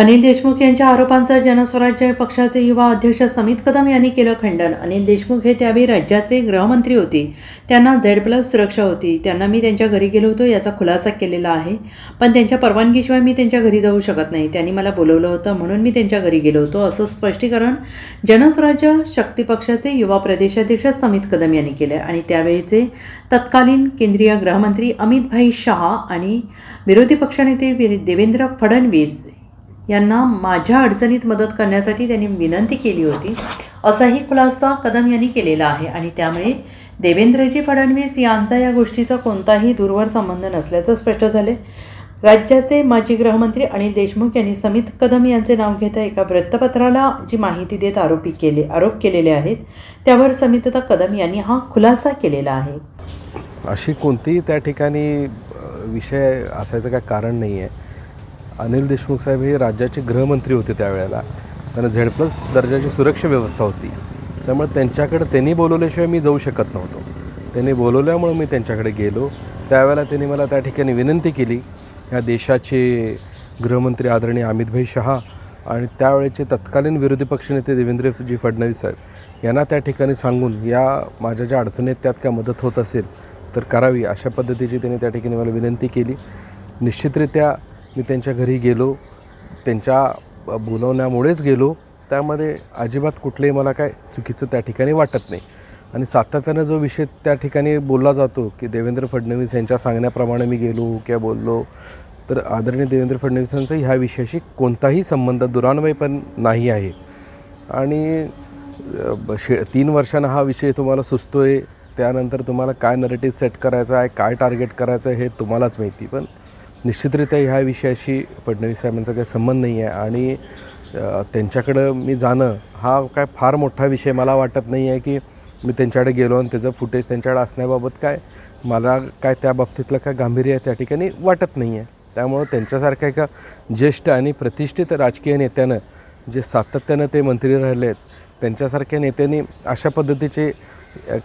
अनिल देशमुख यांच्या आरोपांचं जनस्वराज्य पक्षाचे युवा अध्यक्ष समित कदम यांनी केलं खंडन. अनिल देशमुख हे त्यावेळी राज्याचे गृहमंत्री होते. त्यांना झेड प्लस सुरक्षा होती. त्यांना मी त्यांच्या घरी गेलो होतो याचा खुलासा केलेला आहे. पण त्यांच्या परवानगीशिवाय मी त्यांच्या घरी जाऊ शकत नाही. त्यांनी मला बोलवलं होतं म्हणून मी त्यांच्या घरी गेलो होतो असं स्पष्टीकरण जनस्वराज्य शक्ती पक्षाचे युवा प्रदेशाध्यक्ष समित कदम यांनी केले आणि त्यावेळीचे तत्कालीन केंद्रीय गृहमंत्री अमित भाई शहा आणि विरोधी पक्षनेते देवेंद्र फडणवीस यांना माझ्या अडचणीत मदत करण्यासाठी त्यांनी विनंती केली होती. असाही खुलासा कदम यांनी केलेला आहे आणि त्यामुळे देवेंद्रजी फडणवीस यांचा या गोष्टीचा कोणताही दूरवर संबंध नसल्याचं स्पष्ट झाले राज्याचे माजी गृहमंत्री अनिल देशमुख यांनी समित कदम यांचे नाव घेता एका वृत्तपत्राला जी माहिती देत आरोपी केले आरोप केलेले आहेत त्यावर समितता कदम यांनी हा खुलासा केलेला आहे. अशी कोणतीही त्या ठिकाणी विषय असायचं काय कारण नाही आहे अनिल देशमुख साहेब हे राज्याचे गृहमंत्री होते त्यावेळेला. त्यांना झेड प्लस दर्जाची सुरक्षा व्यवस्था होती. त्यामुळे त्यांच्याकडे त्यांनी बोलवल्याशिवाय मी जाऊ शकत नव्हतो. त्यांनी बोलवल्यामुळं मी त्यांच्याकडे गेलो. त्यावेळेला त्यांनी मला त्या ठिकाणी विनंती केली ह्या देशाचे गृहमंत्री आदरणीय अमितभाई शहा आणि त्यावेळेचे तत्कालीन विरोधी पक्षनेते देवेंद्रजी फडणवीस साहेब यांना त्या ठिकाणी सांगून या माझ्या ज्या अडचणीत त्यात काय मदत होत असेल तर करावी अशा पद्धतीची त्यांनी त्या ठिकाणी मला विनंती केली. निश्चितरित्या मी त्यांच्या घरी गेलो त्यांच्या बोलवण्यामुळेच गेलो. त्यामध्ये अजिबात कुठलंही मला काय चुकीचं त्या ठिकाणी वाटत नाही. आणि सातत्यानं जो विषय त्या ठिकाणी बोलला जातो की देवेंद्र फडणवीस यांच्या सांगण्याप्रमाणे मी गेलो किंवा बोललो तर आदरणीय देवेंद्र फडणवीसांचा ह्या विषयाशी कोणताही संबंध दुरान्वय पण नाही आहे. आणि ब- शे तीन वर्षांना हा विषय तुम्हाला सुचतो आहे त्यानंतर तुम्हाला काय नरेटिव्ह सेट करायचं आहे काय टार्गेट करायचं आहे हे तुम्हालाच माहिती पण निश्चितरित्या ह्या विषयाशी फडणवीस साहेबांचा काही संबंध नाही आहे आणि त्यांच्याकडं मी जाणं हा काय फार मोठा विषय मला वाटत नाही आहे की मी त्यांच्याकडे गेलो आणि त्याचं फुटेज त्यांच्याकडे असण्याबाबत काय मला काय त्या बाबतीतलं काय गांभीर्य आहे त्या ठिकाणी वाटत नाही आहे. त्यामुळं त्यांच्यासारख्या एका ज्येष्ठ आणि प्रतिष्ठित राजकीय नेत्यानं जे सातत्यानं ते मंत्री राहिले आहेत त्यांच्यासारख्या नेत्यांनी अशा पद्धतीचे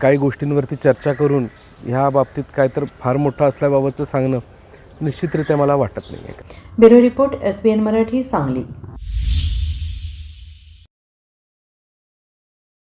काही गोष्टींवरती चर्चा करून ह्या बाबतीत काय तर फार मोठं असल्याबाबतचं सांगणं निश्चितरित्या मला वाटत नाही आहे bureau report S B N Marathi Sangli.